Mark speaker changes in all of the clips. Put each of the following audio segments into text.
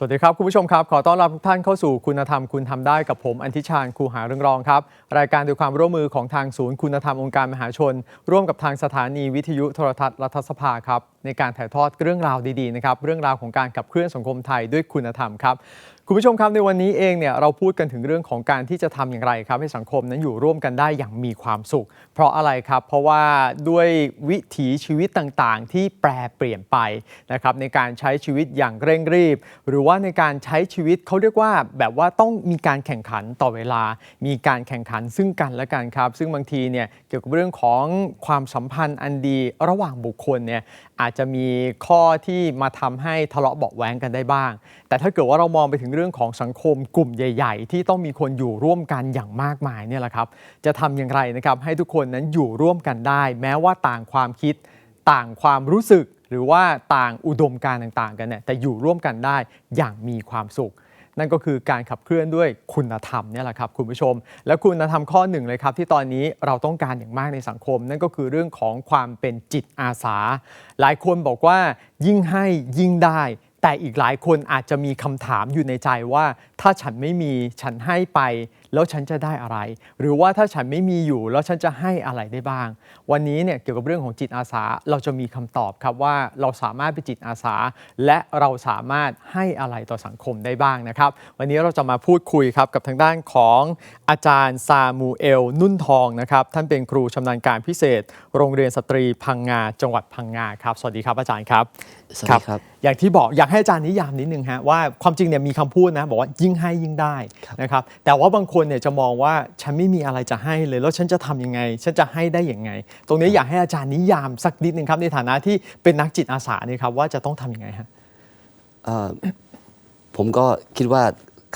Speaker 1: สวัสดีครับ คุณผู้ชมครับ ขอต้อนรับทุกท่านเข้าสู่คุณธรรมคุณทำได้กับผมอันทิชาญครูหาเรื่องรองครับ รายการโดยความร่วมมือของทางศูนย์คุณธรรมองค์การมหาชน ร่วมกับทางสถานีวิทยุโทรทัศน์รัฐสภาครับในการถ่ายทอดเรื่องราวดีๆนะครับเรื่องราวของการขับเคลื่อนสังคมไทยด้วยคุณธรรมครับ คุณผู้ชมครับในวันนี้เองเนี่ยเราพูดกันถึงเรื่องของการที่จะทำอย่างไรครับให้สังคมนั้นอยู่ร่วมกันได้อย่างมีความสุข เพราะอะไรครับ เพราะว่าด้วยวิถีชีวิตต่างๆ ที่แปรเปลี่ยนไปนะครับในการใช้ชีวิตอย่างเร่งรีบ หรือว่าในการใช้ชีวิตเขาเรียกว่าแบบว่าต้องมีการแข่งขันต่อเวลา มีการแข่งขันซึ่งกันและกันครับ ซึ่งบางทีเนี่ยเกี่ยวกับเรื่องของความสัมพันธ์อันดีระหว่างบุคคลเนี่ย อาจจะมีข้อที่มาทำให้ทะเลาะเบาะแว้งกันได้บ้าง แต่ถ้าเกิดว่าเรามองไปถึงเรื่องของสังคมกลุ่มใหญ่ ๆ ที่ต้องมีคนอยู่ร่วมกันอย่างมากมายเนี่ยแหละครับ จะทำอย่างไรนะครับให้ทุกคนนั้นอยู่ร่วมกันได้ แม้ว่าต่างความคิด ต่างความรู้สึก หรือว่าต่างอุดมการณ์ต่างๆ กันเนี่ยแต่อยู่ร่วมกันได้อย่างมีความสุข นั่นก็คือการขับเคลื่อนด้วยคุณธรรมเนี่ยแหละครับคุณผู้ชม และคุณธรรมข้อหนึ่งเลยครับ ที่ตอนนี้เราต้องการอย่างมากในสังคม นั่นก็คือเรื่องของความเป็นจิตอาสา หลายคนบอกว่ายิ่งให้ยิ่งได้ แต่อีกหลายคนอาจจะมีคำถามอยู่ในใจว่า ถ้าฉันไม่มีฉันให้ไปแล้วฉันจะได้อะไร หรือว่าถ้าฉันไม่มีอยู่ แล้วฉันจะให้อะไรได้บ้าง วันนี้เนี่ยเกี่ยวกับเรื่องของจิตอาสาเราจะมีคำตอบครับว่าเราสามารถเป็นจิตอาสา และเราสามารถให้อะไรต่อสังคมได้บ้างนะครับ วันนี้เราจะมาพูดคุยครับกับทางด้านของอาจารย์ซามูเอลนุ่นทองนะครับท่านเป็นครูชำนาญการพิเศษ โรงเรียนสตรีพังงาจังหวัดพังงาครับสวัสดีครับอาจารย์ครับ
Speaker 2: สวัสดีครับ
Speaker 1: อย่างที่บอกอยากให้อาจารย์นิยามนิดนึงฮะว่าความจริงเนี่ยมีคำพูดนะบอกว่ายิ่งให้ยิ่งได้
Speaker 2: ครับ
Speaker 1: นะครับแต่ว่าบางคนเนี่ยจะมองว่าฉันไม่มีอะไรจะให้เลยแล้วฉันจะทำยังไง ฉันจะให้ได้อย่างไง ตรงนี้อยากให้อาจารย์นิยามสักนิดนึงครับในฐานะที่เป็นนักจิตอาสาเนี่ยครับว่าจะต้องทำยังไงฮะ
Speaker 2: เอ่อผมก็คิดว่า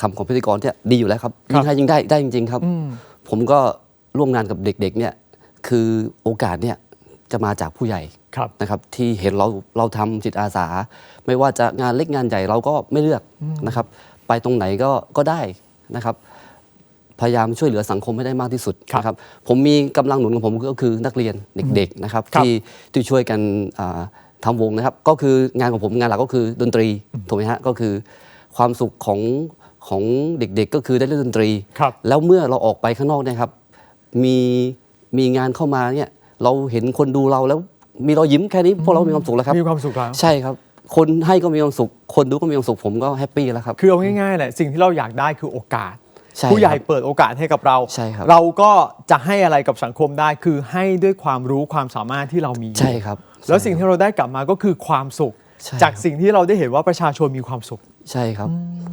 Speaker 2: คำของพิธีกรเนี่ยดีอยู่แล้วครับ
Speaker 1: ครับ
Speaker 2: ยิ่งให้ยิ่งได้ได้จริง ๆ ครับ
Speaker 1: อืม
Speaker 2: ผมก็ร่วมงานกับเด็ก ๆ เนี่ยคือโอกาสเนี่ยจะมาจากผู้ใหญ่
Speaker 1: ครับ
Speaker 2: นะครับ ที่เห็นเราเราทำจิตอาสา ไม่ว่าจะงานเล็กงานใหญ่เราก็ไม่เลือกนะครับ ไปตรงไหนก็ก็ได้นะครับ พยายามช่วยเหลือสังคมให้ได้มากที่สุด
Speaker 1: ครับ
Speaker 2: นะครับผมมีกำลังหนุนของผมก็คือนักเรียนเด็กๆนะครับ
Speaker 1: ครับ
Speaker 2: ที่ที่ช่วยกันอ่าทำวงนะครับ ก็คืองานของผมงานหลักก็คือดนตรีถูกไหมฮะก็คือความสุขของของเด็กๆ ก็คือได้เล่นดนตรี
Speaker 1: ครับ
Speaker 2: แล้วเมื่อเราออกไปข้างนอกเนี่ยครับ มีมีงานเข้ามาเนี่ยเราเห็นคนดูเราแล้วมีเรายิ้มแค่นี้พวกเรามีความสุขแล้วครับ
Speaker 1: มีความสุขแล้ว
Speaker 2: ใช่ครับ คนให้ก็มีความสุข คนดูก็มีความสุขผมก็แฮปปี้แล้วครับ
Speaker 1: คือเอาง่ายๆแหละสิ่งที่เราอยากได้คือโอกาส
Speaker 2: ใช่
Speaker 1: ผู้ใหญ่
Speaker 2: ครับ
Speaker 1: เปิดโอกาสให้กับเรา
Speaker 2: ใช่ครับ
Speaker 1: เราก็จะให้อะไรกับสังคมได้คือให้ด้วยความรู้ความสามารถที่เรามีอยู่
Speaker 2: ใช่ครับ
Speaker 1: แล้วสิ่งที่เราได้กลับมาก็คือความสุข
Speaker 2: ใช่
Speaker 1: จาก
Speaker 2: ครับ
Speaker 1: สิ่งที่เราได้เห็นว่าประชาชนมีความสุข
Speaker 2: ใช่ครับ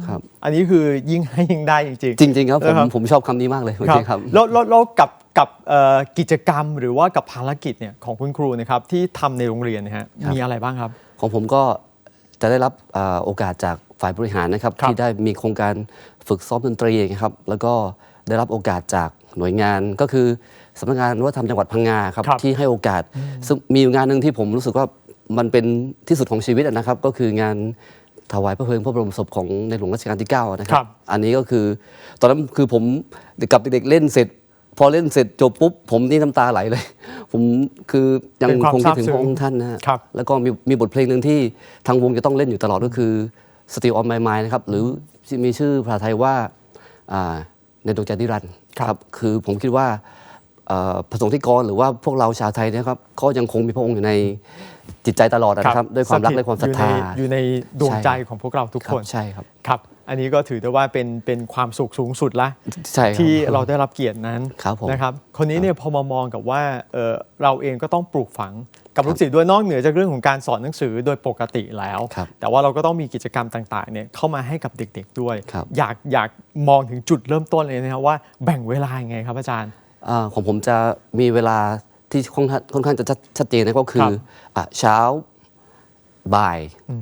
Speaker 2: ครับ
Speaker 1: อันนี้คือยิ่งให้ยิ่งได้จริง
Speaker 2: จริง ๆ ครับผม
Speaker 1: นะครับ
Speaker 2: ผมชอบคำนี้มากเลย
Speaker 1: ๆ
Speaker 2: จริงๆครับ
Speaker 1: แล้วแล้วแล้วกับกับเอ่อกิจกรรมหรือว่ากับภารกิจเนี่ยของคุณครูนะครับที่ทำในโรงเรียนนะฮะ
Speaker 2: ครับ
Speaker 1: มีอะไรบ้างครับ
Speaker 2: ของผมก็จะได้รับอ่าโอกาสจากฝ่ายบริหารนะครับ
Speaker 1: ครับ
Speaker 2: ที่ได้มีโครงการ ฝึกซ้อมดนตรีนะครับแล้วก็ได้รับโอกาสจากหน่วยงานก็คือสำนักงานวัฒนธรรมจังหวัดพังงาครับ
Speaker 1: ครับ
Speaker 2: ที่ให้โอกาส ซึ่งมีอยู่งานหนึ่งที่ผมรู้สึกว่ามันเป็นที่สุดของชีวิตอะนะครับ ก็คืองานถวายพระเพลิงพระบรมศพของในหลวงรัชกาลที่ 9 นะค
Speaker 1: ครั
Speaker 2: รับบอันนี้ก็คือ ตอนนั้นคือผมกับเด็กๆเล่นเสร็จ พอเล่นเสร็จจบปุ๊บ ผมนี่น้ำตาไหลเลย ผมคือยัง
Speaker 1: เป็นความ
Speaker 2: คงคิดถึง
Speaker 1: ซาบซึ้ง
Speaker 2: พระองค์ท่านนะฮะ
Speaker 1: ครับ
Speaker 2: แล้วก็มีมีบทเพลงหนึ่งที่ทางวงจะต้องเล่นอยู่ตลอดก็คือ Still on My Mind นะครับหรือที่มีชื่อภาษาไทยว่าอ่าในดวงใจนิรันดร์
Speaker 1: ครับ
Speaker 2: คือผมคิดว่าเอ่อพระสงฆ์ที่กรหรือว่าพวกเราชาวไทยเนะครับก็ยังคงมีพระองค์อยู่ในจิตใจตลอดนะครับ ด้วยความรักและความศรัทธา
Speaker 1: อยู่ในอยู่ในดวง
Speaker 2: ใช่
Speaker 1: ใจของพวกเราทุก
Speaker 2: ครั
Speaker 1: ค
Speaker 2: บ
Speaker 1: น
Speaker 2: ใช่ครับ
Speaker 1: ครับ อันนี้ก็ถือได้ว่าเป็นเป็นความสุขสูงสุดละ
Speaker 2: ใช่ครับ
Speaker 1: ที่เราได้รับเกียรตินั้น
Speaker 2: ครับผม
Speaker 1: นะครับคนนี้เนี่ยพอมามองกับว่าเอ่อเราเองก็ต้องปลูกฝัง กับลูกศิษย์ด้วยนอกเหนือจากเรื่องของการสอนหนังสือโดยปกติแล้ว
Speaker 2: ครับ
Speaker 1: แต่ว่าเราก็ต้องมีกิจกรรมต่างๆเนี่ยเข้ามาให้กับเด็กๆด้วย
Speaker 2: ครับ
Speaker 1: อยากอยากมองถึงจุดเริ่มต้นเลยนะครับว่าแบ่งเวลายังไงครับอาจารย์
Speaker 2: อ่าของผมจะมีเวลาที่ค่อนข้างค่อนข้างจะชัดชัดเจนนะก็คื
Speaker 1: ครั
Speaker 2: อบอะเช้าบ่าย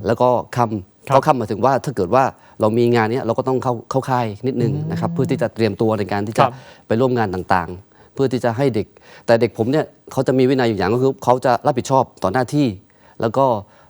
Speaker 2: แล้วก็ค่
Speaker 1: ครับำ
Speaker 2: ก็ค่ำหมายถึงว่าถ้าเกิดว่าเรามีงานเนี้ยเราก็ต้องเข้าเข้าค่ายนิดนึงนะครับเพื่อที่จะเตรียมตัวในการที่
Speaker 1: ค
Speaker 2: จะ
Speaker 1: รับ
Speaker 2: ไปร่วมงานต่างๆเพื่อที่จะให้เด็ก แต่เด็กผมเนี่ยเขาจะมีวินัยอยู่อย่างก็คือเขาจะรับผิดชอบต่อหน้าที่ แล้วก็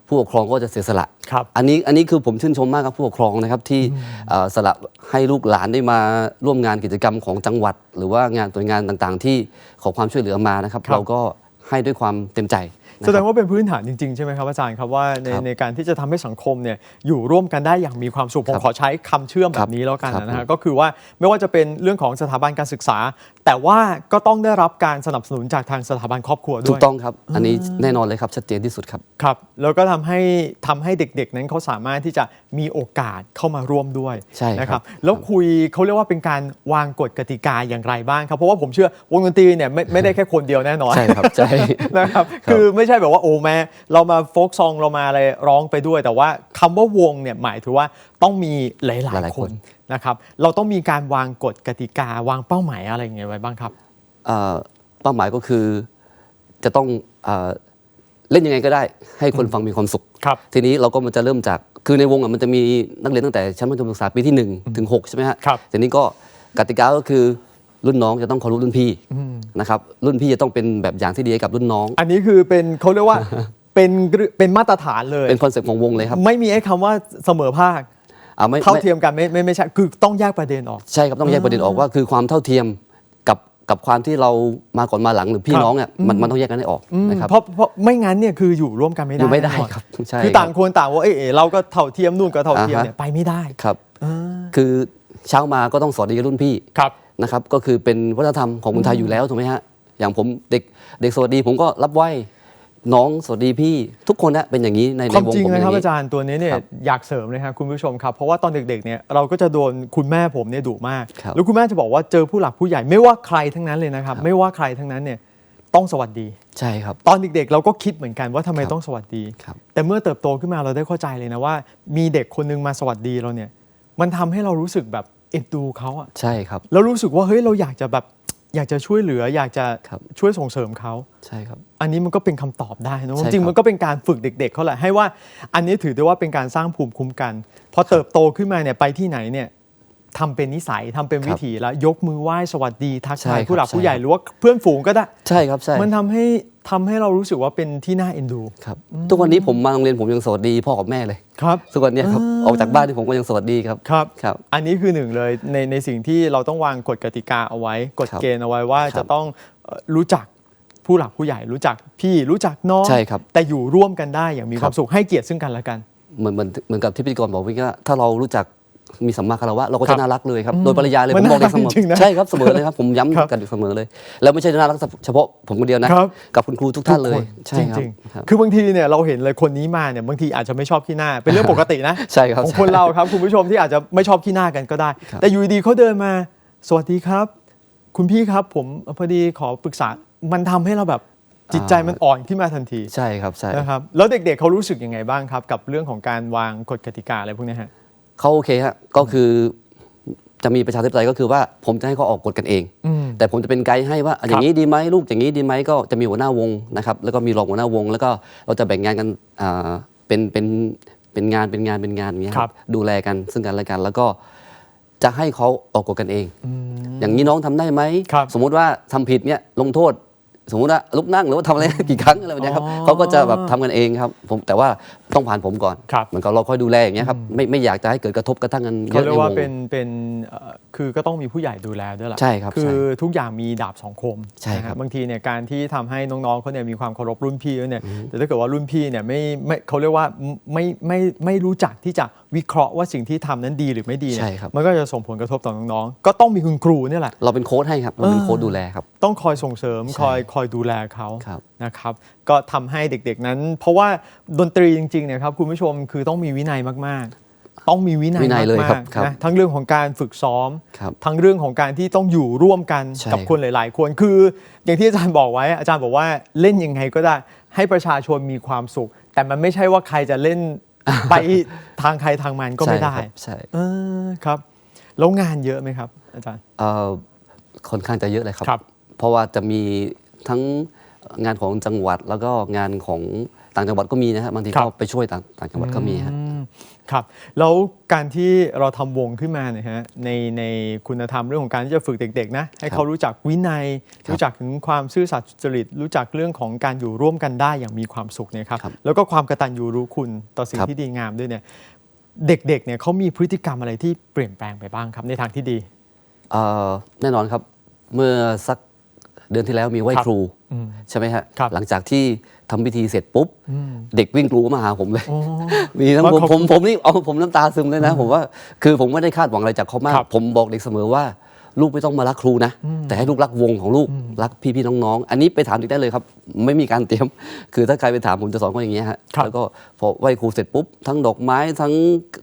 Speaker 2: ผู้ปกครองก็จะเสียสละ
Speaker 1: ครับ
Speaker 2: อันนี้อันนี้คือผมชื่นชมมากครับผู้ปกครองนะครับที่เอ่อสละให้ลูกหลานได้มาร่วมงานกิจกรรมของจังหวัด หรือว่างานหน่วยงานต่างๆ ที่ขอความช่วยเหลือมานะครับ
Speaker 1: ครับ
Speaker 2: เราก็ให้ด้วยความเต็มใจ
Speaker 1: แสดงว่าเป็นพื้นฐานจริงๆ ใช่ไหมครับอาจารย์ครับว่าใน
Speaker 2: ครับ
Speaker 1: ในการที่จะทำให้สังคมเนี่ยอยู่ร่วมกันได้อย่างมีความสุขผม
Speaker 2: ครับ
Speaker 1: ขอใช้คำเชื่อมแบ
Speaker 2: ครับบ
Speaker 1: นี้แล้วกัน
Speaker 2: ครับ
Speaker 1: นะฮะ
Speaker 2: ผม
Speaker 1: ก็คือว่าไม่ว่าจะเป็นเรื่องของสถาบันการศึกษา แต่ว่าก็ต้องได้รับการสนับสนุนจากทางสถาบันครอบครัว
Speaker 2: ถู
Speaker 1: ด้ว
Speaker 2: ก
Speaker 1: ย
Speaker 2: ต้องครับ อันนี้แน่นอนเลยครับชัดเจนที่สุดครับ
Speaker 1: ครับ แล้วก็ทำให้ทำให้เด็กๆ นั้นเขาสามารถที่จะมีโอกาสเข้ามาร่วมด้วย
Speaker 2: ใช่ครับ
Speaker 1: นะครับแล้วคุยเขาเรียกว่าเป็นการวางกฎกติกาอย่างไรบ้างครับเพราะว่าผมเชื่อวงดนตรีเนี่ยไม่ไม่ได้แค่คนเดียวแน่นอน
Speaker 2: ใช่ครับใช่
Speaker 1: นะครับคือไม่ใช่แบบว่าโอ้แม่เรามาโฟกซองเรามาอะไรร้องไปด้วย แต่ว่าคำว่าวงเนี่ยหมายถึงว่าต้องมีหลาย
Speaker 2: ห
Speaker 1: ๆ
Speaker 2: ลายๆ
Speaker 1: ค
Speaker 2: คนน
Speaker 1: นะครับ เราต้องมีการวางกฎกติกาวางเป้าหมายอะไรอย่างเงี้ยไว้บ้างครับ
Speaker 2: เอ่อเป้าหมายก็คือจะต้องเอ่อเล่นยังไงก็ได้ ให้คนฟังมีความสุข
Speaker 1: ครับ
Speaker 2: ทีนี้เราก็มันจะเริ่มจากคือในวงอะมันจะมีนักเรียนตั้งแต่ชั้นมัธยมศึกษาปีที่1ถึง6ใช่ไหมฮะ
Speaker 1: ครับ
Speaker 2: ทีนี้ก็กติกาก็คือรุ่นน้องจะต้องเคารพรุ่นพี่ นะครับรุ่นพี่จะต้องเป็นแบบอย่างที่ดีให้กับรุ่นน้อง
Speaker 1: อันนี้คือเป็นเขาเรียกว่าเป็นเป็นมาตรฐานเลย
Speaker 2: เป็นคอนเซ็ปต์ของวงเลยครับ
Speaker 1: ไม่มีไอ้คำว่าเสมอภาค
Speaker 2: อ่าไม่
Speaker 1: เท่า
Speaker 2: ไม่
Speaker 1: เทียมกันไม่ไม่ไม่ใช่คือต้องแยกประเด็นออก
Speaker 2: ใช่ครับต้องแยกประเด็นออกว่าคือความเท่าเทียมกับกับความที่เรามาก่อนมาหลังหรือพี่
Speaker 1: ครับ
Speaker 2: น้องเนี่ยมันมันต้องแยกกันให้ออก
Speaker 1: อืม
Speaker 2: นะครับ
Speaker 1: เพราะเพราะไม่งั้นเนี่ยคืออยู่ร่วมกันไม่ได้
Speaker 2: อยู่ไม่ได้
Speaker 1: แน่นน
Speaker 2: ครับใช่
Speaker 1: คือต่างคนต่างว่าเอ้ยเอ๋เราก็เท่าเทียมนู่นก็เท่าเทียม
Speaker 2: อ่าฮะ
Speaker 1: เนี่ยไปไม่ได้
Speaker 2: ครับ
Speaker 1: อ่า
Speaker 2: คือเช้ามาก็ต้องสวัสดีกับรุ่นพี่
Speaker 1: ครับ
Speaker 2: นะครับก็คือเป็นวัฒนธรรมของคนไทยอยู่แล้วถูกไหมฮะอย่างผมเด็กเด็กสวัสดี ผมก็รับไหว้น้องสวัสดีพี่ทุกคนนะเป็นอย่างนี้ใน
Speaker 1: ค
Speaker 2: ใน
Speaker 1: วาม
Speaker 2: วง
Speaker 1: จริง
Speaker 2: ผมเป็น
Speaker 1: นะ
Speaker 2: อ
Speaker 1: ครับ
Speaker 2: ย่างนี้
Speaker 1: อาจารย์ตัวนี้เนี่ย
Speaker 2: ครับ
Speaker 1: อยากเสริมเลยครับคุณผู้ชมครับ เพราะว่าตอนเด็กๆเนี่ยเราก็จะโดนคุณแม่ผมเนี่ยดุมาก
Speaker 2: ครับ
Speaker 1: แล้วคุณแม่จะบอกว่าเจอผู้หลักผู้ใหญ่ไม่ว่าใครทั้งนั้นเลยนะครับ ไม่ว่าใครทั้งนั้นเนี่ยต้องสวัสดี
Speaker 2: ใช่ครับ
Speaker 1: ตอนเด็กๆเราก็คิดเหมือนกันว่าทำไม
Speaker 2: ครับ
Speaker 1: ต้องสวัสดี
Speaker 2: ครับ
Speaker 1: แต่เมื่อเติบโตขึ้นมาเราได้เข้าใจเลยนะว่า มีเด็กคนนึงมาสวัสดีเราเนี่ยมันทำให้เรารู้สึกแบบ เอ็นดูเขาอะ
Speaker 2: ใช่ครับ
Speaker 1: แล้วรู้สึกว่าเฮ้ยเราอยากจะแบบอยากจะช่วยเหลืออยากจะ
Speaker 2: ครับ
Speaker 1: ช่วยส่งเสริมเขา
Speaker 2: ใช่ครับ
Speaker 1: อันนี้มันก็เป็นคำตอบได้นะ
Speaker 2: ใช่
Speaker 1: จริง
Speaker 2: ครับ
Speaker 1: ๆมันก็เป็นการฝึกเด็ก ๆเขาแหละให้ว่า อันนี้ถือได้ว่าเป็นการสร้างภูมิคุ้มกัน พอเติบโตขึ้นมาเนี่ยไปที่ไหนเนี่ยทำเป็นนิสัยทำเป็นวิถีแล้วยกมือไหว้สวัสดีทัก
Speaker 2: ใช่
Speaker 1: ทาย
Speaker 2: ครับ
Speaker 1: ผู้หลักผู้
Speaker 2: ใช่
Speaker 1: ใหญ่
Speaker 2: ครับ
Speaker 1: หรือว่าเพื่อนฝูงก็ได้
Speaker 2: ใช่ครับใช่
Speaker 1: มันทำให้ ทำให้เรารู้สึกว่าเป็นที่น่าเอ็นดู
Speaker 2: ครับทุกวันนี้ผมมาโรงเรียนผมยังสวัสดีพ่อกับแม่เลย
Speaker 1: ครับ
Speaker 2: ทุกวันเนี้ยครับออกจากบ้านที่ผมก็ยังสวัสดีครับ
Speaker 1: ครับ
Speaker 2: ครับ
Speaker 1: อันนี้คือหนึ่งเลยในในสิ่งที่เราต้องวางกฎกติกาเอาไว้กฎ
Speaker 2: ครับ
Speaker 1: เกณฑ์เอาไว้ว่า
Speaker 2: ครับ
Speaker 1: จะต้องเอ่อรู้จักผู้หลักผู้ใหญ่รู้จักพี่รู้จักน้อง
Speaker 2: ใช่ครับ
Speaker 1: แต่อยู่ร่วมกันได้อย่างมี
Speaker 2: ค
Speaker 1: ครับวามสุขให้เกียรติซึ่งกันและกัน
Speaker 2: เหมือนเหมือนเหมือนกับที่พิธีกรบอกเมื่อกี้ว่าถ้าเรารู้จัก มีสัมมาคารวะเราก็
Speaker 1: ครั
Speaker 2: จะ
Speaker 1: บ
Speaker 2: น่ารักเลยครับ
Speaker 1: อืม
Speaker 2: โดยปริยายเลย
Speaker 1: มั
Speaker 2: ผ
Speaker 1: น
Speaker 2: มบอกเลย
Speaker 1: น่ารัก
Speaker 2: เสมอ
Speaker 1: จริงๆนะ
Speaker 2: ใช่ครับเสมอเลยครับผม
Speaker 1: ครับ
Speaker 2: ย้ำกันอยู่เสมอเลย แล้วไม่ใช่น่ารักเฉพาะผมคนเดียวนะครับ กับคุณครูทุกท่านเลย
Speaker 1: ทุกค
Speaker 2: ใช่
Speaker 1: จ
Speaker 2: ครับ
Speaker 1: ริง
Speaker 2: ครับ
Speaker 1: ๆ คือบางทีเนี่ยเราเห็นเลยคนนี้มาเนี่ยบางทีอาจจะไม่ชอบขี้หน้า เป็นเรื่องปกตินะ
Speaker 2: ใช่ครับ
Speaker 1: ของคนเราครับคุณผู้ชมที่อาจจะไม่ชอบขี้หน้ากันก็ได้
Speaker 2: ครับ
Speaker 1: แต่อยู่ดีๆเขาเดินมา สวัสดีครับ คุณพี่ครับผมพอดีขอปรึกษามันทำให้เราแบบจิตใจมันอ่อนขึ้นมาทันที
Speaker 2: ใช่ครับใช่
Speaker 1: นะครับแล้วเด็กๆเขารู้สึกยังไงบ้างครับ กับเรื่องของการวางกฎกติกาอะไรพวกเนี้ยฮะ
Speaker 2: เขาโอเคฮะก็คือจะมีประชาธิปไตยก็คือว่าผมจะให้เขาออกกฎกันเอง
Speaker 1: อืม
Speaker 2: แต่ผมจะเป็นไกด์ให้ว่าอะอย่างนี้ดีไหมลูกอย่างนี้ดีไหมก็จะมีหัวหน้าวงนะครับแล้วก็มีรองหัวหน้าวง แล้วก็เราจะแบ่งงานกันอ่าเป็นเป็นเป็นงานเป็นงานเป็นงานอย่างเงี้ย
Speaker 1: ครับ
Speaker 2: ดูแลกันซึ่งกันและกัน แล้วก็จะให้เขาออกกฎกันเอง อย่างนี้น้องทำได้ไหม
Speaker 1: ครับ
Speaker 2: สมมุติว่าทำผิดเนี่ยลงโทษ สมมติว่าลุกนั่งหรือว่าทำอะไร กี่ครั้งอะไรแบบเนี้ยครับ
Speaker 1: อ๋อ
Speaker 2: เขาก็จะแบบทำกันเองครับผมแต่ว่าต้องผ่านผมก่อน
Speaker 1: ครับ
Speaker 2: เหมือนกับเราคอยดูแลอย่างเงี้ยครับไม่ไม่อยากจะให้เกิดกระทบกระทั่งกันเย
Speaker 1: เขา
Speaker 2: อะ
Speaker 1: เรี
Speaker 2: ใน
Speaker 1: ยก
Speaker 2: ว
Speaker 1: ว่าง เป็นเป็นเอ่อคือก็ต้องมีผู้ใหญ่ดูแลด้วยแหละ
Speaker 2: ใช่ครับ
Speaker 1: คือ
Speaker 2: ใช่
Speaker 1: ทุกอย่างมีดาบสองคม
Speaker 2: ใช่ครับ
Speaker 1: นะบางทีเนี่ยการที่ทำให้น้องๆเขาเนี่ยมีความเคารพรุ่นพี่ด้วยเนี่ยแต่ถ้าเกิดว่ารุ่นพี่เนี่ยไม่ไม่เขาเรียกว่าไม่ไม่ไม่รู้จักที่จะวิเคราะห์ว่าสิ่งที่ทำนั้นดีหรือไม่ดีเนี่
Speaker 2: ใช่
Speaker 1: ย
Speaker 2: ครับ
Speaker 1: มันก็จะส่งผลกระทบต่อน้องๆก็ต้องมีคุณครูเนี่ยแหละ
Speaker 2: เราเป็นโค้ชให้ครับเราเป็นโค้ชดูแลครับ
Speaker 1: ต้องคอยส่งเสริม
Speaker 2: ใช่
Speaker 1: คอยคอยดูแลเขา
Speaker 2: ครับ
Speaker 1: นะครับ ก็ทำให้เด็กๆนั้น เพราะว่าดนตรีจริงๆเนี่ยครับคุณผู้ชมคือต้องมีวินัยมากๆ ต้องมีวินัย
Speaker 2: วินัยเลย
Speaker 1: มา
Speaker 2: ครั
Speaker 1: ก
Speaker 2: บครับ
Speaker 1: ๆนะทั้งเรื่องของการฝึกซ้อม
Speaker 2: ครับ
Speaker 1: ทั้งเรื่องของการที่ต้องอยู่ร่วมกัน
Speaker 2: ใช่
Speaker 1: กับคนหลาย ๆ คนคือ อย่างที่อาจารย์บอกไว้ อาจารย์บอกว่าเล่นยังไงก็ได้ให้ประชาชนมีความสุข แต่มันไม่ใช่ว่าใครจะเล่น ไปทางใครทางมันก็ไม่ได้
Speaker 2: ใช่ครับใช่
Speaker 1: เออครับแล้วงานเยอะไหมครับ อาจารย์
Speaker 2: เอ่อค่อนข้างจะเยอะเลยครับ
Speaker 1: ครับ
Speaker 2: เพราะว่าจะมี ทั้งงานของจังหวัดแล้วก็งานของต่างจังหวัดก็มีนะฮะบางที
Speaker 1: ครั
Speaker 2: ก็
Speaker 1: บ
Speaker 2: ไปช่วยต่างต่างจังหวัดก็มีฮะ
Speaker 1: อืมครับแล้วการที่เราทำวงขึ้นมาเนี่ยฮะในในคุณธรรมเรื่องของการที่จะฝึกเด็กๆนะให้เขารู้จักวินัย
Speaker 2: ครับ
Speaker 1: รู้จักถึงความซื่อสัตย์สุจริต รู้จักเรื่องของการอยู่ร่วมกันได้อย่างมีความสุขเนี่ยครับ
Speaker 2: ครับ
Speaker 1: แล้วก็ความกตัญญูรู้คุณต่อสิ่ง
Speaker 2: ครับ
Speaker 1: ที่ดีงามด้วยเนี่ยเด็กๆเนี่ยเขามีพฤติกรรมอะไรที่เปลี่ยนแปลงไปบ้างครับในทางที่ดี
Speaker 2: เอ่อแน่นอนครับเมื่อสัก เดือนที่แล้วมีไหว้
Speaker 1: ครับ
Speaker 2: ครู
Speaker 1: อืม
Speaker 2: ใช่ไหมฮะ
Speaker 1: ครับ
Speaker 2: หลังจากที่ทำพิธีเสร็จปุ๊บ
Speaker 1: อืม
Speaker 2: เด็กวิ่งกรูมาหาผมเลย
Speaker 1: โอ้
Speaker 2: มีทั้ง
Speaker 1: ว่า
Speaker 2: ผม
Speaker 1: เขา
Speaker 2: ผมผมนี่เอาผมน้ำตาซึมเลยนะ ผมว่าคือผมไม่ได้คาดหวังอะไรจากเขามาก
Speaker 1: ครับ
Speaker 2: ผมบอกเด็กเสมอว่า ลูกไม่ต้องมารักครูนะ แต่ให้ลูกรักวงของลูกรักพี่ๆน้องๆ อันนี้ไปถามเด็กได้เลยครับ ไม่มีการเตรียม คือถ้าใครไปถามผมจะสอนเขาอย่างเงี้ยฮะ
Speaker 1: ครับ
Speaker 2: แล้วก็พอไหว้ครูเสร็จปุ๊บ ทั้งดอกไม้ทั้ง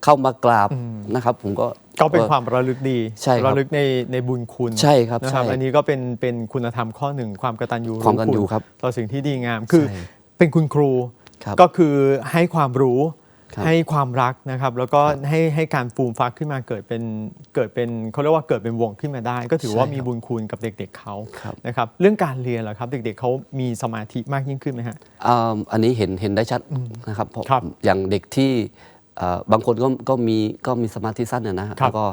Speaker 2: เข้ามากราบนะครับ ผมก็
Speaker 1: ก็เป็นความระลึกดี
Speaker 2: ใช่ครับ
Speaker 1: ระลึกในในบุญคุณ
Speaker 2: ใช่ครับ
Speaker 1: นะครับ
Speaker 2: ใช่
Speaker 1: อันนี้ก็เป็นเป็นคุณธรรมข้อหนึ่งความกตัญญู
Speaker 2: ความกตัญญู
Speaker 1: ณ
Speaker 2: ครับ
Speaker 1: ต่อสิ่งที่ดีงามคือ
Speaker 2: ใช่
Speaker 1: เป็นคุณครู
Speaker 2: ครับ
Speaker 1: ก็คือให้ความรู้
Speaker 2: ครับ
Speaker 1: ให้ความรักนะครับ แล้วก็ให้ให้การฟูมฟักขึ้นมาเกิดเป็นเกิดเป็นเขาเรียกว่าเกิดเป็นวงขึ้นมาได้ ก็ถือว่า
Speaker 2: ใช่ครับ
Speaker 1: มีบุญคุณกับเด็ก ๆเขา
Speaker 2: ครับ
Speaker 1: นะครับเรื่องการเรียนเหรอครับ เด็กๆเขามีสมาธิมากยิ่งขึ้นไหมฮะ
Speaker 2: อ่าอันนี้เห็นเห็นได้ชัดนะครับเพราะ
Speaker 1: ครับ
Speaker 2: อย่างเด็กที่อ่าบางคนก็ก็มีก็มีสมาธิสั้นนะนะ
Speaker 1: ครั
Speaker 2: แล้
Speaker 1: บ
Speaker 2: วก็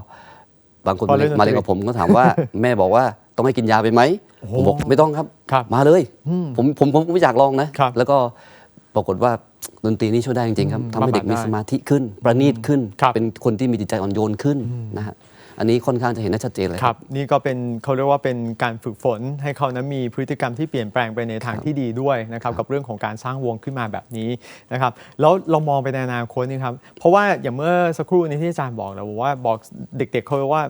Speaker 2: บางคน
Speaker 1: พอเล่นดนตรี
Speaker 2: มาเรียนกับผมก็ถามว่าแม่บอกว่าต้องให้กินยาไปไหม
Speaker 1: โอ้โห
Speaker 2: ผมบอกไม่ต้องครับ
Speaker 1: ครับ
Speaker 2: มาเลย
Speaker 1: อืม
Speaker 2: ผมผมผมก็ไม่อยากลองนะครับแล้วก็ปรากฏว่า ดนตรีนี่ช่วยได้จริงๆครับ
Speaker 1: อืม
Speaker 2: ทำให้เด็ก
Speaker 1: บำบัด
Speaker 2: มี
Speaker 1: ได้
Speaker 2: สมาธิขึ้น ประณีตขึ้น
Speaker 1: ครับ
Speaker 2: เป็นคนที่มีจิตใจอ่อนโยนขึ้นนะฮะอันนี้ค่อนข้างจะเห็นได้ชัดเจนเลย
Speaker 1: ครับ นี่ก็เป็นเขาเรียกว่าเป็นการฝึกฝน ให้เขานั้นมีพฤติกรรมที่เปลี่ยนแปลงไปในทางที่ดีด้วยนะครับกับเรื่องของการสร้างวงขึ้นมาแบบนี้นะครับแล้วเรามองไปในอนาคตนี่ครับเพราะว่าอย่างเมื่อสักครู่นี้ที่อาจารย์บอกแล้วบอกว่าบอกเด็ก ๆเขาว่า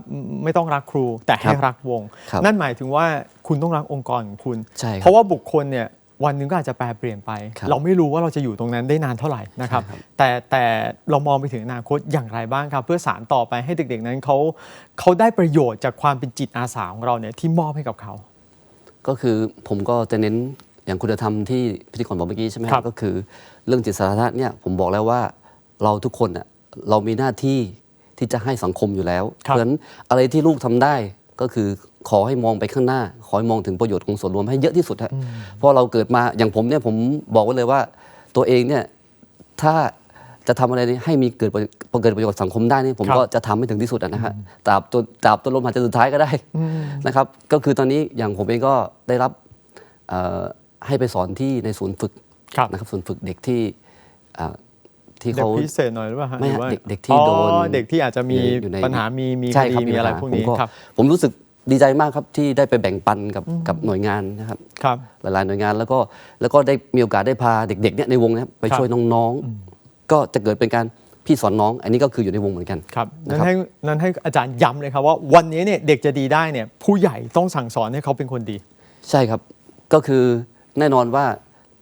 Speaker 1: ไม่ต้องรักครูแต่ให้
Speaker 2: ครับ
Speaker 1: รักวง
Speaker 2: ครับ
Speaker 1: นั่นหมายถึงว่าคุณต้องรักองค์กรของคุณ
Speaker 2: ใช่ครับ
Speaker 1: เพราะว่าบุคคลเนี่ย วันหนึงก็อาจจะแปรเปลี่ยนไป
Speaker 2: ครับ
Speaker 1: เราไม่รู้ว่าเราจะอยู่ตรงนั้นได้นานเท่าไหร่นะครับ
Speaker 2: ใช่ครับ
Speaker 1: แต่แต่เรามองไปถึงอนาคตอย่างไรบ้างครับ เพื่อสารต่อไปให้เด็กๆนั้นเขาเขาได้ประโยชน์จากความเป็นจิตอาสาของเราเนี่ยที่มอบให้กับเขา
Speaker 2: ก็คือผมก็จะเน้นอย่างคุณธรรมที่พิธีกรบอกเมื่อกี้ใช่ไหม
Speaker 1: ครับ
Speaker 2: ก็คือเรื่องจิตสาธารณะเนี่ยผมบอกแล้วว่าเราทุกคนน่ะเรามีหน้าที่ที่จะให้สังคมอยู่แล้ว เพ
Speaker 1: ครับ
Speaker 2: ราะฉะนั้นอะไรที่ลูกทำได้ ก็คือขอให้มองไปข้างหน้า ขอให้มองถึงประโยชน์ของส่วนรวมให้เยอะที่สุดฮะเพราะเราเกิดมาอย่างผมเนี่ยผมบอกไว้เลยว่าตัวเองเนี่ยถ้าจะทำอะไรให้มีเกิดประเกิดประโยชน์สังคมได้นี่ผม
Speaker 1: ครับ
Speaker 2: ก็จะทำให้ถึงที่สุดอะนะฮะตราบจนตราบจนลมหายใจสุดท้ายก็ได้นะครับ ก็คือตอนนี้อย่างผมเองก็ได้รับเอ่อให้ไปสอนที่ในศูนย์ฝึก
Speaker 1: ครับ
Speaker 2: นะครับศูนย์ฝึกเด็กที่อ่า ที่
Speaker 1: เด็ก
Speaker 2: เขา
Speaker 1: พิเศษหน่อยหรือเปล่าฮะ
Speaker 2: ไม่
Speaker 1: ห
Speaker 2: ฮะ
Speaker 1: รือว่า
Speaker 2: เด็กเด็กที่โดน
Speaker 1: อ๋อเด็กที่อาจจะมี
Speaker 2: อยู่ใน
Speaker 1: ปัญหามีมีค
Speaker 2: ใช่
Speaker 1: ดี
Speaker 2: ครับ
Speaker 1: มีอะไร
Speaker 2: ปัญหา
Speaker 1: พวกนี้
Speaker 2: ผม
Speaker 1: ครับ
Speaker 2: ผมรู้สึกดีใจมากครับที่ได้ไปแบ่งปันกับกับหน่วยงานนะครับ
Speaker 1: ครับ
Speaker 2: หลายๆหน่วยงานแล้วก็แล้วก็ได้มีโอกาสได้พาเด็กๆเนี่ยในวงนะครับไป
Speaker 1: ครับ
Speaker 2: ช่วยน้องๆ ก็จะเกิดเป็นการพี่สอนน้อง อันนี้ก็คืออยู่ในวงเหมือนกัน
Speaker 1: ครับ
Speaker 2: นะ
Speaker 1: นั้น
Speaker 2: ครับ
Speaker 1: ให้นั้นให้อาจารย์ย้ำเลยครับว่าวันนี้เนี่ยเด็กจะดีได้เนี่ยผู้ใหญ่ต้องสั่งสอนให้เขาเป็นคนดี
Speaker 2: ใช่ครับก็คือแน่นอนว่า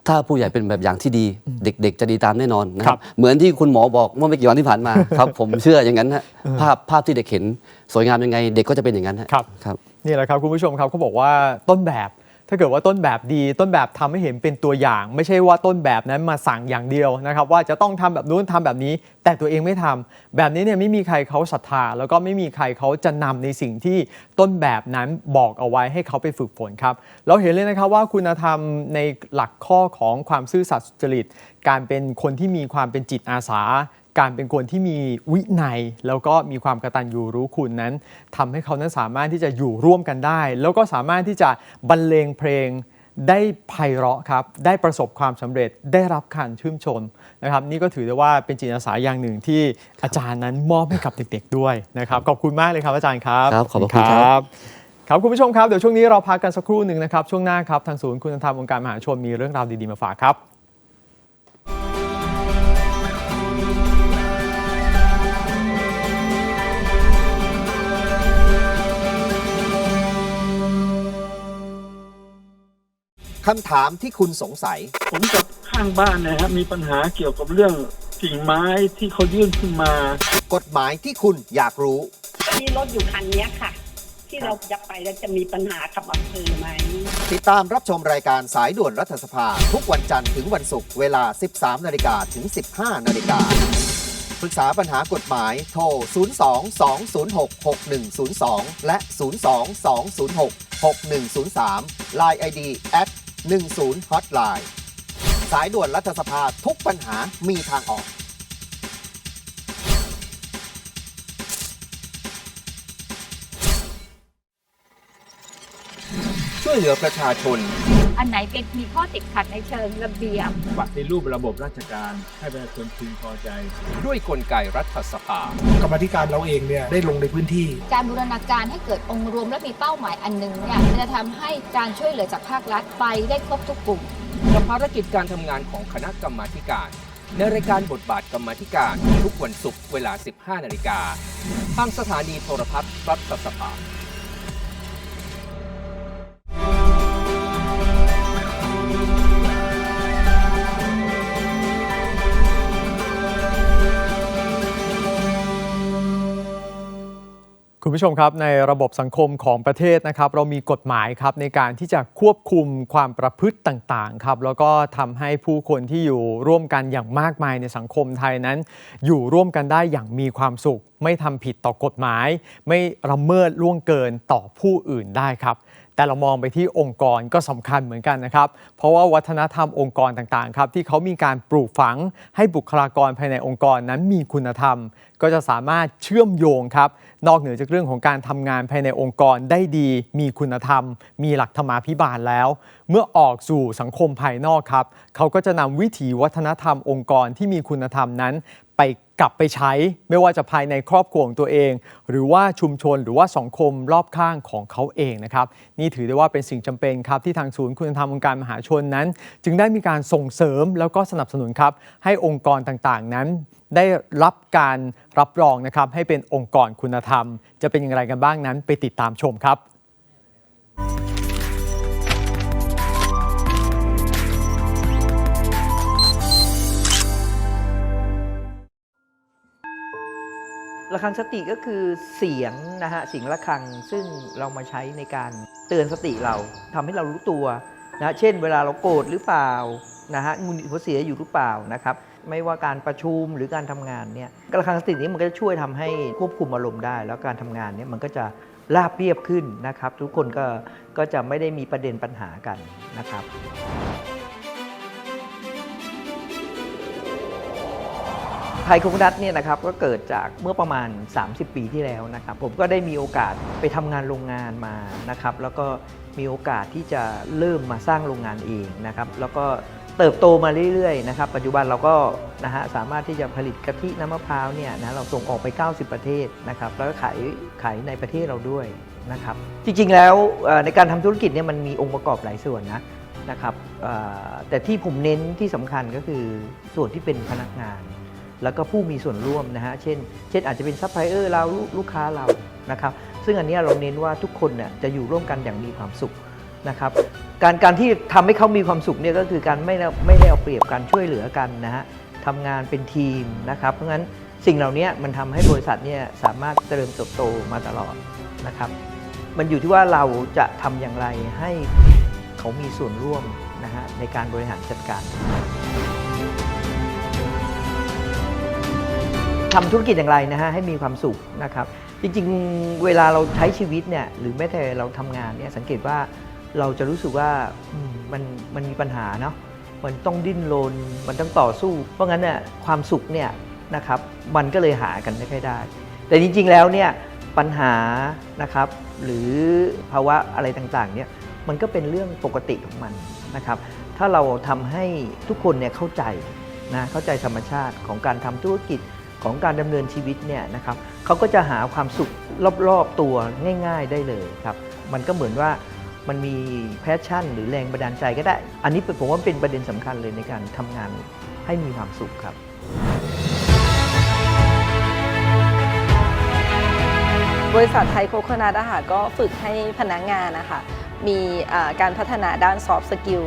Speaker 2: ถ้าผู้ใหญ่เป็นแบบอย่างที่ดี เด็ก ๆ จะดีตามแน่นอนนะค
Speaker 1: ครั
Speaker 2: รับ
Speaker 1: บ
Speaker 2: เหมือนที่คุณหมอบอกเมื่อไม่กี่วันที่ผ่านมาครับ ผมเชื่ออย่างนั้นฮะภาพภาพที่เด็กเห็น สวยงามยังไง เด็กก็จะเป็นอย่างนั้นฮะ
Speaker 1: ครับ
Speaker 2: ครับ
Speaker 1: นี่แหละครับคุณผู้ชมครับเขาบอกว่าต้นแบบ ถ้าเกิดว่าต้นแบบดีต้นแบบทำให้เห็นเป็นตัวอย่าง ไม่ใช่ว่าต้นแบบนั้นมาสั่งอย่างเดียวนะครับ ว่าจะต้องทำแบบนู้นทำแบบนี้ แต่ตัวเองไม่ทำแบบนี้เนี่ยไม่มีใครเขาศรัทธา แล้วก็ไม่มีใครเขาจะนำในสิ่งที่ต้นแบบนั้นบอกเอาไว้ให้เขาไปฝึกฝนครับ เราเห็นเลยนะครับว่าคุณธรรมในหลักข้อของความซื่อสัตย์สุจริต การเป็นคนที่มีความเป็นจิตอาสา การเป็นคนที่มีวินัย แล้วก็มีความกตัญญูรู้คุณนั้นทำให้เขานั้นสามารถที่จะอยู่ร่วมกันได้ แล้วก็สามารถที่จะบรรเลงเพลงได้ไพเราะครับ ได้ประสบความสำเร็จ ได้รับการชื่นชมนะครับ นี่ก็ถือได้ว่าเป็นจิตอาสาอย่างหนึ่งที่อาจารย์นั้นมอบให้กับเด็ก ๆ ด้วยนะครับ ขอบคุณมากเลยครับอาจารย์ครับ
Speaker 2: ครับ ขอบพระคุณครับ
Speaker 1: ครับคุณผู้ชมครับ เดี๋ยวช่วงนี้เราพักกันสักครู่หนึ่งนะครับ ช่วงหน้าครับ ทางศูนย์คุณธรรมองค์การมหาชนมีเรื่องราวดี ๆ มาฝากครับ
Speaker 3: คำถามที่คุณสงสัย
Speaker 4: ผมกับข้างบ้านนะฮะมีปัญหาเกี่ยวกับเรื่องกิ่งไม้ที่เขายื่นขึ้นมา
Speaker 3: กฎหมายที่คุณอยากรู้
Speaker 5: มีรถอยู่คันเนี้ยค่ะ ที่เราจะไปแล้วจะมีปัญหากับอำเภอไหม
Speaker 3: ติดตามรับชมรายการสายด่วนรัฐสภา ทุกวันจันทร์ถึงวันศุกร์เวลา 13 นาฬิกาถึง 15 นาฬิกาปรึกษาปัญหากฎหมายโทร 02-206-6102 และ 02-206-6103 Line ID at 10 Hotline สายด่วนรัฐสภาทุกปัญหามีทางออก
Speaker 6: ช่
Speaker 3: ช่วยเหลือประชาชน
Speaker 6: อันไหนเป็นมีข้อติดขัดในเชิงระเบียบ
Speaker 4: ปฏิรูประบบราชการให้ประชาชนพึงพอใจ
Speaker 3: ด้วยกลไกรัฐสภา
Speaker 7: กรรมาธิการเราเองเนี่ยได้ลงในพื้นที่
Speaker 6: การบูรณาการให้เกิดองค์รวมและมีเป้าหมายอันหนึ่งเนี่ยจะทำให้การช่วยเหลือจากภาครัฐไปได้ครบทุกกลุ่ม
Speaker 8: กับภารกิจการทำงานของคณะกรรมาธิการ ในรายการบทบาทกรรมาธิการทุกวันศุกร์เวลา 15 นาฬิกาทางสถานีโทรทัศน์รัฐสภา
Speaker 1: คุณผู้ชมครับในระบบสังคมของประเทศนะครับ เรามีกฎหมายครับในการที่จะควบคุมความประพฤติต่างๆครับแล้วก็ทำให้ผู้คนที่อยู่ร่วมกันอย่างมากมายในสังคมไทยนั้น อยู่ร่วมกันได้อย่างมีความสุข ไม่ทำผิดต่อกฎหมาย ไม่ละเมิดล่วงเกินต่อผู้อื่นได้ครับแต่เรามองไปที่องค์กรก็สำคัญเหมือนกันนะครับ เพราะว่าวัฒนธรรมองค์กรต่างๆครับที่เขามีการปลูกฝังให้บุคลากรภายในองค์กรนั้นมีคุณธรรม ก็จะสามารถเชื่อมโยงครับ นอกเหนือจากเรื่องของการทำงานภายในองค์กรได้ดี มีคุณธรรม มีหลักธรรมาภิบาลแล้ว เมื่อออกสู่สังคมภายนอกครับ เขาก็จะนำวิถีวัฒนธรรมองค์กรที่มีคุณธรรมนั้น ไปกลับไปใช้ ไม่ว่าจะภายในครอบครัวของตัวเอง หรือว่าชุมชนหรือว่าสังคมรอบข้างของเขาเองนะครับ นี่ถือได้ว่าเป็นสิ่งจำเป็นครับ ที่ทางศูนย์คุณธรรมองค์การมหาชนนั้น จึงได้มีการส่งเสริมแล้วก็สนับสนุนครับให้องค์กรต่างๆ นั้น ได้รับการรับรองนะครับให้เป็นองค์กรคุณธรรม จะเป็นอย่างไรกันบ้างนั้น ไปติดตามชมครับ
Speaker 9: ระฆังสติก็คือเสียงนะฮะเสียงะระฆังซึ่งเรามาใช้ในการเตือนสติเราทำให้เรารู้ตัวนะเช่น เวลาเราโกรธหรือเปล่านะฮะงุนงิดหัวเสียอยู่หรือเปล่านะครับ ไม่ว่าการประชุมหรือการทำงานเนี่ยกระฆังสตินี้มันก็จะช่วยทำให้ควบคุมอารมณ์ได้ แล้วการทำงานเนี่ยมันก็จะราบเรียบขึ้นนะครับ ทุกคนก็ก็จะไม่ได้มีประเด็นปัญหากันนะครับไทยคกนัทเนี่ยนะครับก็เกิดจากเมื่อประมาณ 30 ปีที่แล้วนะครับ ผมก็ได้มีโอกาสไปทำงานโรงงานมานะครับ แล้วก็มีโอกาสที่จะเริ่มมาสร้างโรงงานเองนะครับ แล้วก็ เติบโตมาเรื่อยๆนะครับปัจจุบันเราก็นะฮะสามารถที่จะผลิตกะทิน้ำมะพร้าวเนี่ยนะเราส่งออกไป 90 ประเทศนะครับแล้วก็ขายขายในประเทศเราด้วยนะครับจริงๆแล้วในการทำธุรกิจเนี่ยมันมีองค์ประกอบหลายส่วนนะนะครับแต่ที่ผมเน้นที่สำคัญก็คือส่วนที่เป็นพนักงาน แล้วก็ผู้มีส่วนร่วมนะฮะเช่น เช่นอาจจะเป็นซัพพลายเออร์เราลูกลูกค้าเรานะครับซึ่งอันนี้เราเน้นว่าทุกคนเนี่ยจะอยู่ร่วมกันอย่างมีความสุข นะครับการการที่ทำให้เขามีความสุขเนี่ยก็คือการไม่ได้ไม่ได้เอาเปรียบกันช่วยเหลือกันนะฮะทำงานเป็นทีมนะครับ เพราะงั้นสิ่งเหล่านี้มันทำให้บริษัทเนี่ยสามารถเจริญเติบโตมาตลอดนะครับ มันอยู่ที่ว่าเราจะทำอย่างไรให้เขามีส่วนร่วมนะฮะในการบริหารจัดการทำธุรกิจอย่างไรนะฮะให้มีความสุขนะครับ จริงๆ เวลาเราใช้ชีวิตเนี่ยหรือแม้แต่เราทำงานเนี่ยสังเกตว่า เราจะรู้สึกว่ามันมันมีปัญหาเนาะมันต้องดิ้นรนมันต้องต่อสู้ เพราะงั้นเนี่ยความสุขเนี่ยนะครับมันก็เลยหากันไม่ค่อยได้ แต่จริงๆแล้วเนี่ยปัญหานะครับ หรือภาวะอะไรต่างๆเนี่ยมันก็เป็นเรื่องปกติของมันนะครับ ถ้าเราทำให้ทุกคนเนี่ยเข้าใจนะเข้าใจธรรมชาติของการทำธุรกิจของการดำเนินชีวิตเนี่ยนะครับเขาก็จะหาความสุขรอบๆตัวง่าย ๆ ได้เลยครับ มันก็เหมือนว่า มันมีแพชชั่น หรือแรงบันดาลใจก็ได้ อันนี้ผมว่าเป็นประเด็นสำคัญเลยในการทำงานให้มีความสุขครับ
Speaker 10: บริษัทไทยโคโคนัทอะค่ะก็ฝึกให้พนักงานนะคะมีการพัฒนาด้าน soft skill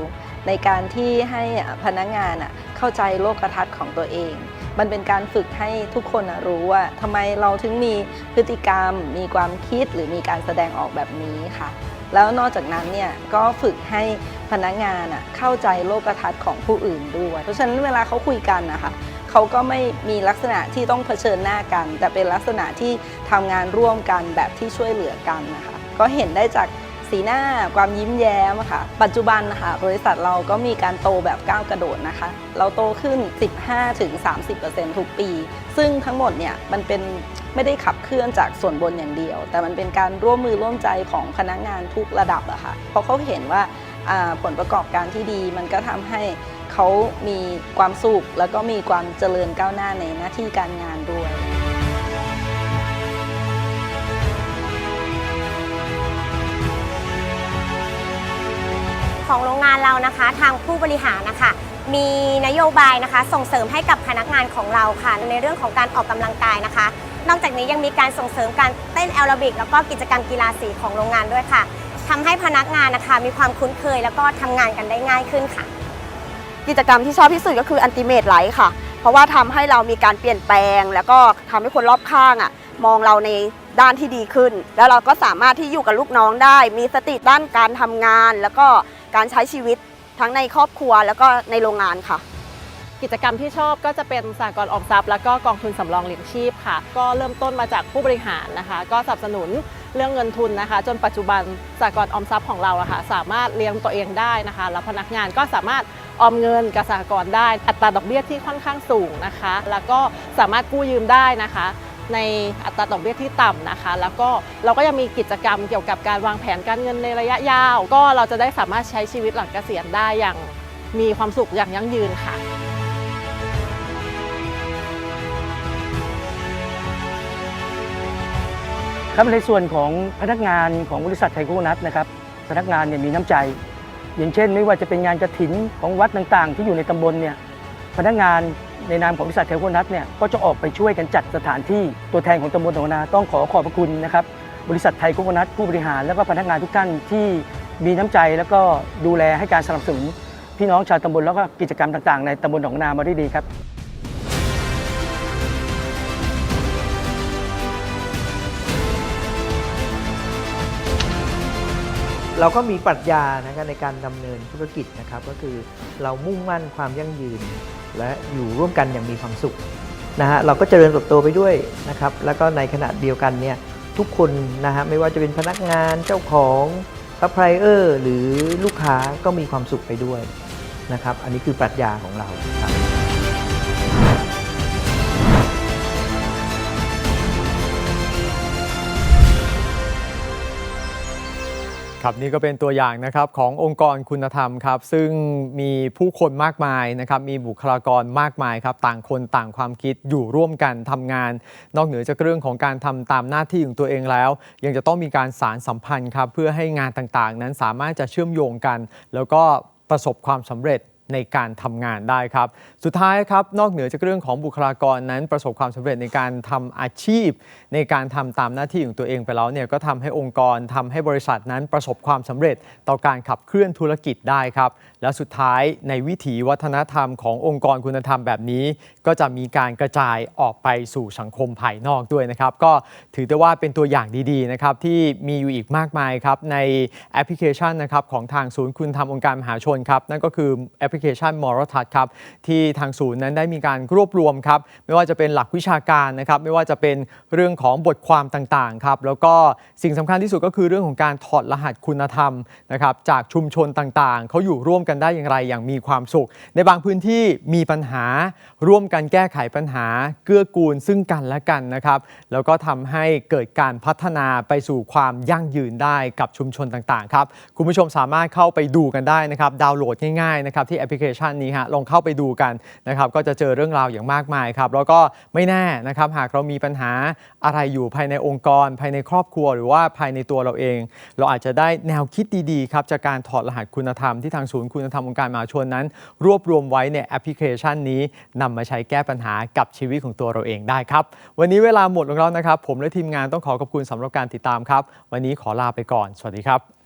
Speaker 10: ในการที่ให้พนักงานเข้าใจโลกทัศน์ของตัวเอง มันเป็นการฝึกให้ทุกคนรู้ว่าทำไมเราถึงมีพฤติกรรม มีความคิดหรือมีการแสดงออกแบบนี้ค่ะ แล้วนอกจากนั้นเนี่ยก็ฝึกให้พนักงานอะเข้าใจโลกทัศน์ของผู้อื่นด้วย เพราะฉะนั้นเวลาเขาคุยกันนะคะเขาก็ไม่มีลักษณะที่ต้องเผชิญหน้ากัน แต่เป็นลักษณะที่ทำงานร่วมกันแบบที่ช่วยเหลือกันนะคะก็เห็นได้จาก สีหน้าความยิ้มแย้มค่ะ ปัจจุบันนะคะบริษัทเราก็มีการโตแบบก้าวกระโดดนะคะ เราโตขึ้น 15-30%ทุกปี ซึ่งทั้งหมดเนี่ยมันเป็นไม่ได้ขับเคลื่อนจากส่วนบนอย่างเดียว แต่มันเป็นการร่วมมือร่วมใจของพนักงานทุกระดับอะค่ะเพราะเขาเห็นว่าอ่าผลประกอบการที่ดีมันก็ทำให้เขามีความสุขแล้วก็มีความเจริญก้าวหน้าในหน้าที่การงานด้วย
Speaker 11: ของโรงงานเรานะคะ ทางผู้บริหารนะคะ มีนโยบายนะคะ ส่งเสริมให้กับพนักงานของเราค่ะ ในเรื่องของการออกกำลังกายนะคะ นอกจากนี้ยังมีการส่งเสริมการเต้นแอโรบิกแล้วก็กิจกรรมกีฬาสีของโรงงานด้วยค่ะทำให้พนักงานนะคะ มีความคุ้นเคยแล้วก็ทำงานกันได้ง่ายขึ้นค่ะ
Speaker 12: กิจกรรมที่ชอบที่สุดก็คืออันติเมตไลท์ค่ะ เพราะว่าทำให้เรามีการเปลี่ยนแปลง แล้วก็ทำให้คนรอบข้างอะมองเราในด้านที่ดีขึ้น แล้วเราก็สามารถที่อยู่กับลูกน้องได้ มีสติด้านการทำงาน แล้วก็ การใช้ชีวิตทั้งในครอบครัวแล้วก็ในโรงงานค่ะ
Speaker 13: กิจกรรมที่ชอบก็จะเป็นสากลออมทรัพย์แล้วก็กองทุนสำรองเลี้ยงชีพค่ะ ก็เริ่มต้นมาจากผู้บริหารนะคะ ก็สนับสนุนเรื่องเงินทุนนะคะ จนปัจจุบันสากลออมทรัพย์ของเราอะค่ะสามารถเลี้ยงตัวเองได้นะคะ แล้วพนักงานก็สามารถออมเงินกับสากลได้ อัตราดอกเบี้ยที่ค่อนข้างสูงนะคะ แล้วก็สามารถกู้ยืมได้นะคะ ในอัตราดอกเบี้ยที่ต่ำนะคะ แล้วก็เราก็ยังมีกิจกรรมเกี่ยวกับการวางแผนการเงินในระยะยาว ก็เราจะได้สามารถใช้ชีวิตหลังเกษียณได้อย่างมีความสุขอย่างยั่งยืนค่ะ
Speaker 14: ครับในส่วนของพนักงานของบริษัทไทยโคโคนัทนะครับพนักงานเนี่ยมีน้ำใจ อย่างเช่น ไม่ว่าจะเป็นงานกระถินของวัดต่างๆ ที่อยู่ในตำบลเนี่ยพนักงาน ในนามของบริษัทไทยโคนัทเนี่ยก็จะออกไปช่วยกันจัดสถานที่ตัวแทนของตำบลหนองนาต้องขอขอบพระคุณนะครับบริษัทไทยโคโคนัทผู้บริหารและก็พนักงานทุกท่านที่มีน้ำใจแล้วก็ดูแลให้การสนับสนุนพี่น้องชาวตำบลแล้วก็กิจกรรมต่างๆ ในตำบลหนองนามาได้ดีครับ
Speaker 9: เราก็มีปรัชญานะครับในการดำเนินธุรกิจนะครับ ก็คือเรามุ่งมั่นความยั่งยืน และอยู่ร่วมกันอย่างมีความสุขนะฮะเราก็เจริญเติบโตไปด้วยนะครับ แล้วก็ในขณะเดียวกันเนี่ยทุกคนนะฮะไม่ว่าจะเป็นพนักงานเจ้าของซัพพลายเออร์หรือลูกค้าก็มีความสุขไปด้วยนะครับ อันนี้คือปรัชญาของเราครับ
Speaker 1: ครับนี่ก็เป็นตัวอย่างนะครับขององค์กรคุณธรรมครับ ซึ่งมีผู้คนมากมายนะครับ มีบุคลากรมากมายครับ ต่างคนต่างความคิดอยู่ร่วมกันทำงาน นอกเหนือจากเรื่องของการทำตามหน้าที่ของตัวเองแล้ว ยังจะต้องมีการสารสัมพันธ์ครับ เพื่อให้งานต่างๆ นั้นสามารถจะเชื่อมโยงกัน แล้วก็ประสบความสำเร็จ ในการทำงานได้ครับ สุดท้ายครับนอกเหนือจากเรื่องของบุคลากรนั้น ประสบความสำเร็จในการทำอาชีพ ในการทำตามหน้าที่ของตัวเองไปแล้วเนี่ยก็ทำให้องค์กรทำให้บริษัทนั้นประสบความสำเร็จต่อการขับเคลื่อนธุรกิจได้ครับ และสุดท้ายในวิถีวัฒนธรรมขององค์กรคุณธรรมแบบนี้ ก็จะมีการกระจายออกไปสู่สังคมภายนอกด้วยนะครับ ก็ถือได้ว่าเป็นตัวอย่างดีๆนะครับที่มีอยู่อีกมากมายครับในแอปพลิเคชันนะครับของทางศูนย์คุณธรรมองค์การมหาชนครับนั่นก็คือแอปพลิเคชันมอรทัศครับที่ทางศูนย์นั้นได้มีการรวบรวมครับไม่ว่าจะเป็นหลักวิชาการนะครับไม่ว่าจะเป็นเรื่องของบทความต่างๆครับแล้วก็สิ่งสำคัญที่สุดก็คือเรื่องของการถอดรหัสคุณธรรมนะครับจากชุมชนต่างๆเขาอยู่ร่วมกันได้อย่างไรอย่างมีความสุข ในบางพื้นที่มีปัญหา ร่วมกันแก้ไขปัญหา เกื้อกูลซึ่งกันและกันนะครับ แล้วก็ทำให้เกิดการพัฒนาไปสู่ความยั่งยืนได้กับชุมชนต่างๆครับคุณผู้ชมสามารถเข้าไปดูกันได้นะครับ ดาวน์โหลดง่ายๆนะครับที่แอปพลิเคชันนี้ฮะลองเข้าไปดูกันนะครับ ก็จะเจอเรื่องราวอย่างมากมายครับแล้วก็ไม่แน่นะครับหากเรามีปัญหาอะไรอยู่ภายในองค์กร ภายในครอบครัว หรือว่าภายในตัวเราเอง เราอาจจะได้แนวคิดดีๆครับจากการถอดรหัสคุณธรรมที่ทางศูนย์คุณธรรมองค์การมหาชนนั้น รวบรวมไว้ในแอปพลิเคชันนี้นำมาใช้แก้ปัญหากับชีวิตของตัวเราเองได้ครับ วันนี้เวลาหมดลงแล้วนะครับ ผมและทีมงานต้องขอขอบคุณสำหรับการติดตามครับ วันนี้ขอลาไปก่อน สวัสดีครับ